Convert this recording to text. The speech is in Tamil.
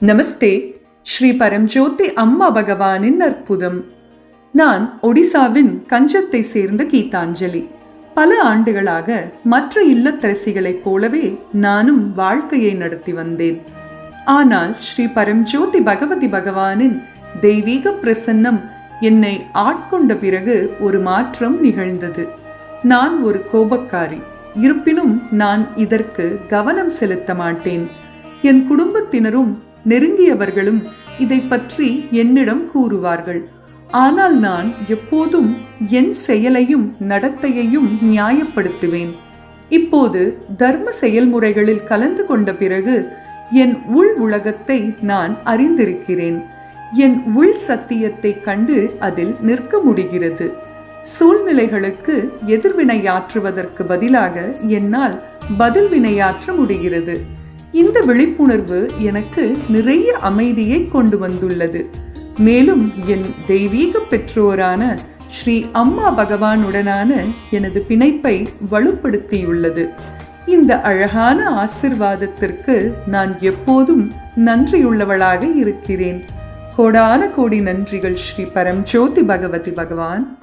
நமஸ்தே ஸ்ரீ பரம்ஜோதி அம்மா பகவானின் அற்புதம் நான் ஒடிசாவின் கஞ்சத்தை சேர்ந்த கீதாஞ்சலி பல ஆண்டுகளாக மற்ற இல்லத்தரசிகளைப் போலவே நானும் வாழ்க்கையை நடத்தி வந்தேன் ஆனால் ஸ்ரீ பரம்ஜோதி பகவதி பகவானின் தெய்வீக பிரசன்னம் என்னை ஆட்கொண்ட பிறகு ஒரு மாற்றம் நிகழ்ந்தது நான் ஒரு கோபக்காரி இருப்பினும் நான் இதற்கு கவனம் செலுத்த மாட்டேன் என் குடும்பத்தினரும் நெருங்கியவர்களும் இதை பற்றி என்னிடம் கூறுவார்கள். ஆனால் நான் எப்போதும் என் செயலையும் நடத்தையையும் நியாயப்படுத்துவேன். இப்போது தர்ம செயல்முறைகளில் கலந்து கொண்ட பிறகு என் உள் உலகத்தை நான் அறிந்திருக்கிறேன். என் உள் சத்தியத்தை கண்டு அதில் நிற்க முடிகிறது. சூழ்நிலைகளுக்கு எதிர்வினையாற்றுவதற்கு பதிலாக என்னால் பதில் வினையாற்ற முடிகிறது. இந்த விழிப்புணர்வு எனக்கு நிறைய அமைதியை கொண்டு வந்துள்ளது. மேலும் என் தெய்வீக பெற்றோரான ஸ்ரீ அம்மா பகவானுடனான எனது பிணைப்பை வலுப்படுத்தியுள்ளது. இந்த அழகான ஆசிர்வாதத்திற்கு நான் எப்போதும் நன்றியுள்ளவளாக இருக்கிறேன். கோடான கோடி நன்றிகள் ஸ்ரீ பரம்ஜோதி பகவதி பகவான்.